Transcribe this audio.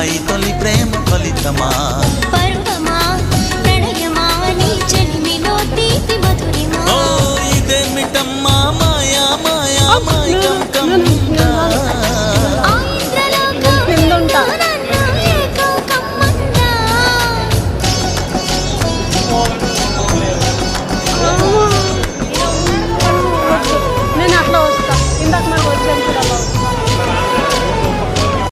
హాయి తొలి ప్రేమ ఫలితమా? ఇదేమిటమ్మా మాయా మాయా కమ్మిందా